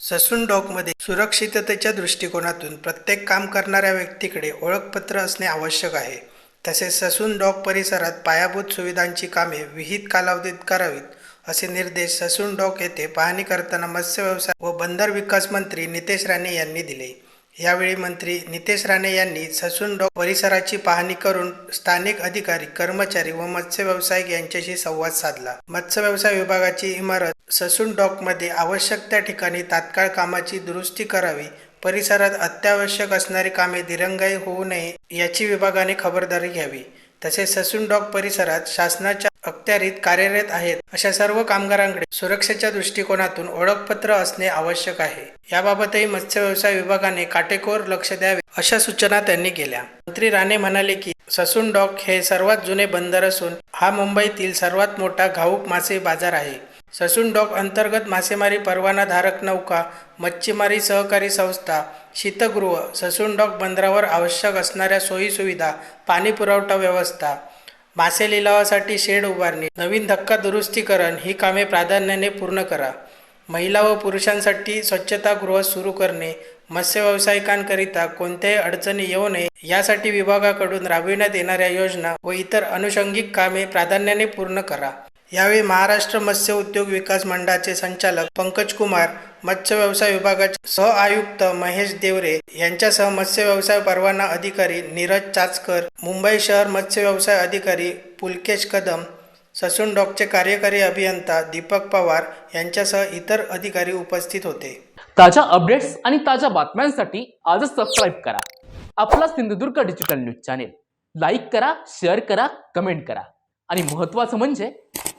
Sassoon डॉकमध्ये सुरक्षिततेच्या दृष्टिकोनातून प्रत्येक काम करणाऱ्या व्यक्तीकडे ओळखपत्र असणे आवश्यक आहे. तसेच ससून डॉक परिसरात पायाभूत सुविधांची कामे विहित कालावधीत करावीत असे निर्देश ससून डॉक येथे पाहणी करताना मत्स्य व्यवसाय व बंदर विकास मंत्री नितेश राणे यांनी दिले. यावेळी मंत्री नितेश राणे यांनी ससून डॉक परिसराची पाहणी करून स्थानिक अधिकारी कर्मचारी व मत्स्य व्यावसायिक यांच्याशी संवाद साधला. मत्स्य व्यवसाय विभागाची इमारत ससून डॉकमध्ये आवश्यक त्या ठिकाणी तात्काळ कामाची दुरुस्ती करावी परिसरात अत्यावश्यक असणारी कामे दिरंगाई होऊ नये याची विभागाने खबरदारी घ्यावी. तसेच ससून डॉक परिसरात शासनाच्या अखत्यारीत कार्यरत आहेत. अशा सर्व कामगारांकडे सुरक्षेच्या दृष्टिकोनातून ओळखपत्र असणे आवश्यक आहे. याबाबतही मत्स्य व्यवसाय विभागाने काटेकोर लक्ष द्यावे अशा सूचना त्यांनी केल्या. मंत्री राणे म्हणाले की ससून डॉक हे सर्वात जुने बंदर असून हा मुंबईतील सर्वात मोठा घाऊक मासे बाजार आहे. ससून डॉक अंतर्गत मासेमारी परवानाधारक नौका मच्छीमारी सहकारी संस्था शीतगृह ससून डॉक बंदरावर आवश्यक असणाऱ्या सोयीसुविधा पाणी पुरवठा व्यवस्था मासे लिलावासाठी शेड उभारणी नवीन धक्का दुरुस्तीकरण ही कामे प्राधान्याने पूर्ण करा. महिला व पुरुषांसाठी स्वच्छतागृह सुरू करणे मत्स्य व्यावसायिकांकरिता कोणत्याही अडचणी येऊ नये यासाठी विभागाकडून राबविण्यात येणाऱ्या योजना व इतर अनुषंगिक कामे प्राधान्याने पूर्ण करा. यावेळी महाराष्ट्र मत्स्य उद्योग विकास मंडळाचे संचालक पंकज कुमार मत्स्य व्यवसाय विभागाचे सह आयुक्त महेश देवरे यांच्यासह मत्स्य व्यवसाय परवाना अधिकारी नीरज चाचकर मुंबई शहर मत्स्य व्यवसाय अधिकारी पुलकेश कदम ससून डॉकचे कार्यकारी अभियंता दीपक पवार यांच्यासह इतर अधिकारी उपस्थित होते. ताज्या अपडेट्स आणि ताज्या बातम्यांसाठी आजच सबस्क्राईब करा. आपला Sindhudurg digital news channel like करा शेअर करा कमेंट करा. आणि महत्त्वाचं म्हणजे